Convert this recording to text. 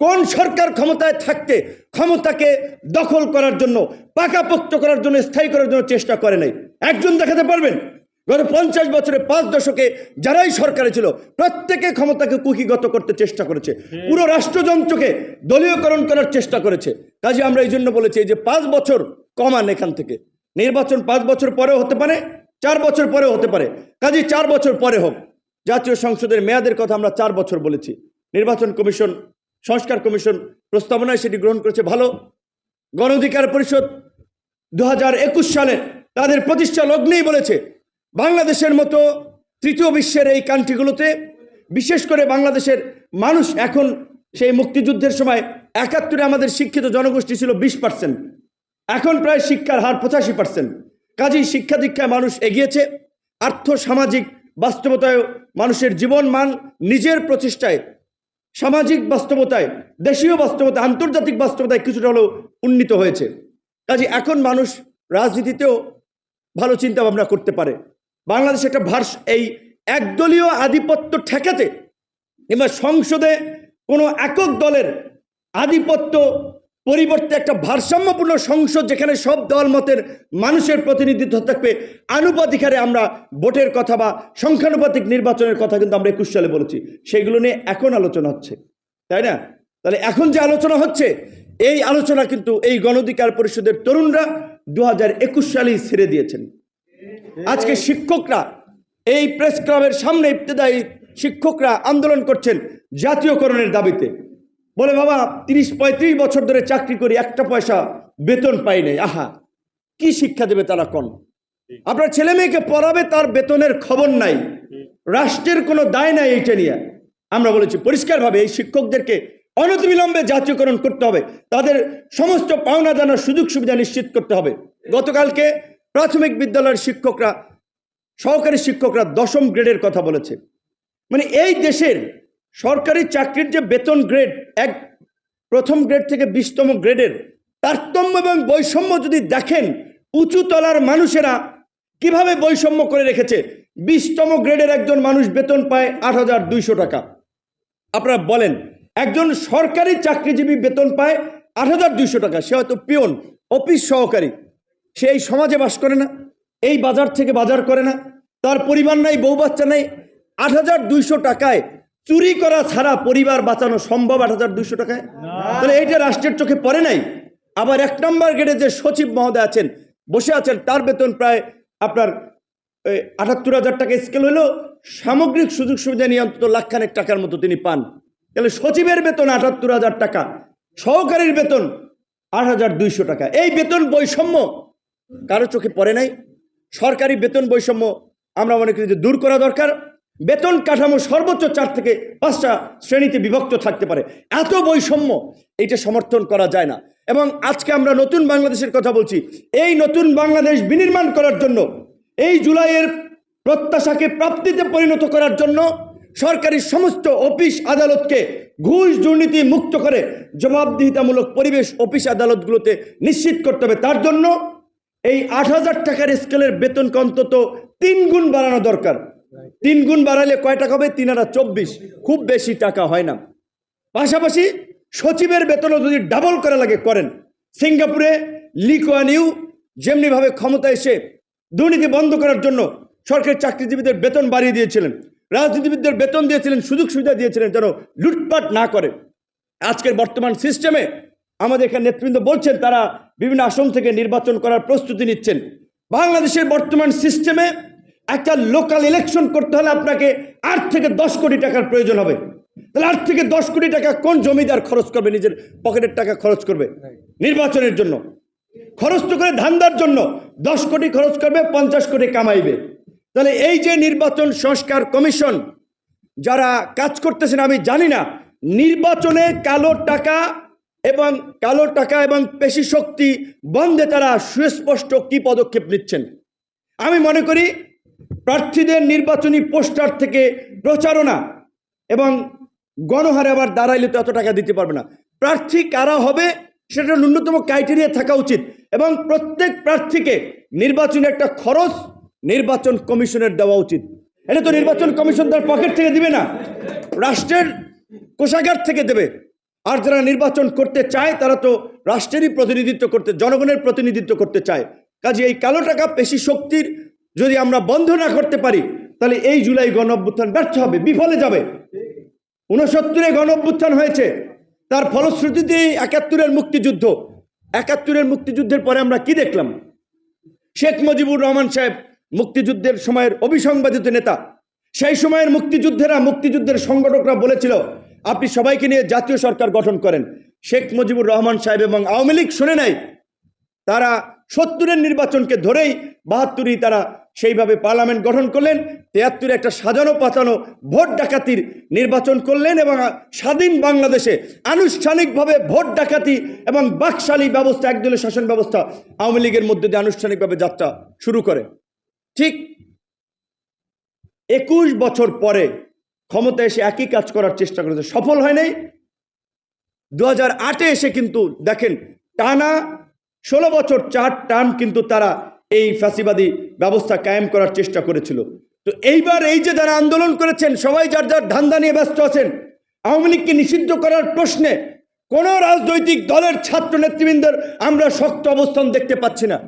কোন সরকার ক্ষমতায় থাকতে ক্ষমতাকে দখল করার জন্য পাকাপোক্ত করার জন্য স্থায়ী করার জন্য চেষ্টা করে নাই? একজন দেখাতে পারবেন? গত পঞ্চাশ বছরে পাঁচ দশকে যারাই সরকারে ছিল প্রত্যেকে ক্ষমতাকে কুকিগত করতে চেষ্টা করেছে। পুরো রাষ্ট্রযন্ত্রকে দলীয়করণ করার চেষ্টা করেছে। কাজে আমরা এই জন্য বলেছি যে পাঁচ বছর কমান এখান থেকে। নির্বাচন পাঁচ বছর পরেও হতে পারে চার বছর পরেও হতে পারে। কাজে চার বছর পরে হোক। জাতীয় সংসদের মেয়াদের কথা আমরা চার বছর বলেছি। নির্বাচন কমিশন সংস্কার কমিশন প্রস্তাবনায় সেটি গ্রহণ করেছে ভালো। গণ অধিকার পরিষদ দু হাজার একুশ সালে তাদের প্রতিষ্ঠা লগ্নেই বলেছে, বাংলাদেশের মতো তৃতীয় বিশ্বের এই কান্ট্রিগুলোতে, বিশেষ করে বাংলাদেশের মানুষ এখন সেই মুক্তিযুদ্ধের সময় একাত্তরে আমাদের শিক্ষিত জনগোষ্ঠী ছিল বিশ পার্সেন্ট এখন প্রায় শিক্ষার হার পঁচাশি পার্সেন্ট কাজেই শিক্ষা দীক্ষায় মানুষ এগিয়েছে আর্থ সামাজিক বাস্তবতায় মানুষের জীবন মান নিজের প্রচেষ্টায় সামাজিক বাস্তবতায়, দেশীয় বাস্তবতায়, আন্তর্জাতিক বাস্তবতায় কিছুটা হলেও উন্নীত হয়েছে। কাজে এখন মানুষ রাজনীতিতেও ভালো চিন্তা ভাবনা করতে পারে। বাংলাদেশ একটা ভার্স, এই একদলীয় আধিপত্য ঠেকাতে কিংবা সংসদে কোনো একক দলের আধিপত্য পরিবর্তে একটা ভারসাম্যপূর্ণ সংসদ যেখানে সব দল মতের মানুষের প্রতিনিধিত্ব থাকবে। আনুপাতিক হারে আমরা ভোটের কথা বা সংখ্যানুপাতিক নির্বাচনের কথা কিন্তু আমরা একুশ সালে বলেছি। সেগুলো নিয়ে এখন আলোচনা হচ্ছে। তাই না? তাহলে এখন যে আলোচনা হচ্ছে, এই আলোচনা কিন্তু এই গণধিকার পরিষদের তরুণরা দু হাজার একুশ সালেই ছেড়ে দিয়েছেন। আজকে শিক্ষকরা, এই প্রেস ক্লাবের সামনে ইবতেদায়ী শিক্ষকরা আন্দোলন করছেন জাতীয়করণের দাবিতে। বলে, বাবা, তিরিশ, পঁয়ত্রিশ বছর ধরে চাকরি করি, একটা পয়সা বেতন পাই নাই। আহা, কি শিক্ষা দেবে তারা কোন? আপনার ছেলে মেয়েকে পড়াবে, তার বেতনের খবর নাই। রাষ্ট্রের কোনো দায় নাই এইটা নিয়ে। আমরা বলেছি, পরিষ্কারভাবে এই শিক্ষকদেরকে অনতিবিলম্বে জাতীয়করণ করতে হবে। তাদের সমস্ত পাওনা দানার সুযোগ সুবিধা নিশ্চিত করতে হবে। গতকালকে প্রাথমিক বিদ্যালয়ের শিক্ষকরা, সহকারী শিক্ষকরা দশম গ্রেডের কথা বলেছে। মানে এই দেশের সরকারি চাকরির যে বেতন গ্রেড এক প্রথম গ্রেড থেকে বিশতম গ্রেডের তারতম্য এবং বৈষম্য যদি দেখেন, উঁচু তলার মানুষেরা কীভাবে বৈষম্য করে রেখেছে? বিশতম গ্রেডের একজন মানুষ বেতন পায় আট হাজার দুইশো টাকা। আপনারা বলেন, একজন সরকারি চাকরিজীবী বেতন পায় আট হাজার দুইশো টাকা, সে হয়তো পিয়ন অফিস সহকারী, সে এই সমাজে বাস করে না, এই বাজার থেকে বাজার করে না, তার পরিবার নাই, বউ বাচ্চা নাই, আট হাজার দুইশো টাকায় চুরি করা ছাড়া পরিবার বাঁচানো সম্ভব আট হাজার দুইশো টাকায়? তাহলে এইটা রাষ্ট্রের চোখে পড়ে নাই? আবার এক নম্বর গেটে যে সচিব মহোদয় আছেন বসে আছেন তার বেতন প্রায় আপনার আটাত্তর হাজার টাকা স্কেল হলেও সামগ্রিক সুযোগ সুবিধা নিয়ে অন্তত লাখখানেক টাকার মতো তিনি পান। তাহলে সচিবের বেতন আটাত্তর হাজার টাকা সহকারীর বেতন আট হাজার দুইশো টাকা। এই বেতন বৈষম্য কারও চোখে পড়ে নাই? সরকারি বেতন বৈষম্য আমরা মনে করি যে দূর করা দরকার। বেতন কাঠামো সর্বোচ্চ চার থেকে পাঁচটা শ্রেণীতে বিভক্ত থাকতে পারে। এত বৈষম্য, এইটা সমর্থন করা যায় না। এবং আজকে আমরা নতুন বাংলাদেশের কথা বলছি। এই নতুন বাংলাদেশ বিনির্মাণ করার জন্য, এই জুলাইয়ের প্রত্যাশাকে প্রাপ্তিতে পরিণত করার জন্য সরকারি সমস্ত অফিস আদালতকে ঘুষ দুর্নীতি মুক্ত করে জবাবদিহিতামূলক পরিবেশ অফিস আদালতগুলোতে নিশ্চিত করতে হবে। তার জন্য এই আট হাজার টাকার স্কেলের বেতনকে অন্তত তিন গুণ বাড়ানো দরকার। তিন গুণ বাড়ালে কয় টাকা হবে? তিন হাজার চব্বিশ। খুব বেশি টাকা হয় না। পাশাপাশি সচিবের বেতনও যদি ডাবল করা লাগে, করেন। সিঙ্গাপুরে লিকোয়ান ইউ যেমনিভাবে ক্ষমতা এসে দুর্নীতি বন্ধ করার জন্য সরকারি চাকরিজীবীদের বেতন বাড়িয়ে দিয়েছিলেন, রাজনীতিবিদদের বেতন দিয়েছিলেন, সুযোগ সুবিধা দিয়েছিলেন যেন লুটপাট না করে। আজকের বর্তমান সিস্টেমে আমাদের এখানে নেতৃবৃন্দ বলছেন, তারা বিভিন্ন আসন থেকে নির্বাচন করার প্রস্তুতি নিচ্ছেন। বাংলাদেশের বর্তমান সিস্টেমে একটা লোকাল ইলেকশন করতে হলে আপনাকে আট থেকে দশ কোটি টাকার প্রয়োজন হবে। তাহলে আট থেকে দশ কোটি টাকা কোন জমিদার খরচ করবে? নিজের পকেটের টাকা খরচ করবে? নির্বাচনের জন্য। খরচ তো করে ধান্দার জন্য। দশ কোটি খরচ করবে, পঞ্চাশ কোটি কামাইবে। তাহলে এই যে নির্বাচন সংস্কার কমিশন, যারা কাজ করতেছেন, আমি জানি না, নির্বাচনে কালো টাকা এবং কালো টাকা এবং পেশি শক্তি বন্ধে তারা সুস্পষ্ট কি পদক্ষেপ নিচ্ছেন? আমি মনে করি প্রার্থীদের নির্বাচনী পোস্টার থেকে প্রচারণা এবং গণহারে আবার দাঁড়াইলে তো এত টাকা দিতে পারবে না। প্রার্থী কারা হবে সেটা ন্যূনতম ক্রাইটেরিয়া থাকা উচিত এবং প্রত্যেক প্রার্থীকে নির্বাচনের একটা খরচ নির্বাচন কমিশনের দেওয়া উচিত। এটা তো নির্বাচন কমিশন তার পকেট থেকে দিবে না, রাষ্ট্রের কোষাগার থেকে দেবে। আর যারা নির্বাচন করতে চায় তারা তো রাষ্ট্রেরই প্রতিনিধিত্ব করতে, জনগণের প্রতিনিধিত্ব করতে চায়। কাজে এই কালো টাকা পেশি শক্তির যদি আমরা বন্ধ না করতে পারি, তাহলে এই জুলাই গণ অভ্যুত্থান ব্যর্থ হবে, বিফলে যাবে। উনসত্তরে গণ অভ্যুত্থান হয়েছে, তার ফলশ্রুতিতে একাত্তরের মুক্তিযুদ্ধ। একাত্তরের মুক্তিযুদ্ধের পরে আমরা কি দেখলাম? শেখ মুজিবুর রহমান সাহেব মুক্তিযুদ্ধের সময়ের অবিসংবাদিত নেতা। সেই সময়ের মুক্তিযুদ্ধেরা মুক্তিযুদ্ধের সংগঠকরা বলেছিল, আপনি সবাইকে নিয়ে জাতীয় সরকার গঠন করেন। শেখ মুজিবুর রহমান সাহেব এবং আওয়ামী লীগ শুনে নাই তারা সত্তরের নির্বাচনকে ধরেই বাহাত্তরই তারা সেইভাবে পার্লামেন্ট গঠন করলেন, তেয়াত্তরে একটা সাজানো পাতানো ভোট ডাকাতির নির্বাচন করলেন এবং স্বাধীন বাংলাদেশে আনুষ্ঠানিকভাবে ভোট ডাকাতি এবং বাকশালী ব্যবস্থা, একদলীয় শাসন ব্যবস্থা আওয়ামী লীগের মধ্যে দিয়ে আনুষ্ঠানিকভাবে যাত্রা শুরু করে। ঠিক একুশ বছর পরে ক্ষমতা এসে একই কাজ করার চেষ্টা করেছে, সফল হয় নাই। দু হাজার আটে এসে কিন্তু দেখেন, টানা ষোলো বছর চার টার্ম কিন্তু তারা এই ফ্যাসিবাদী ব্যবস্থা কায়েম করার চেষ্টা করেছিল। তো এইবার এই যে যারা আন্দোলন করেছেন, সবাই যার যার ধান্দা নিয়ে ব্যস্ত আছেন, আওয়ামী লীগকে নিষিদ্ধ করার প্রশ্নে কোনো রাজনৈতিক দলের ছাত্র নেতৃবৃন্দের আমরা শক্ত অবস্থান দেখতে পাচ্ছি না।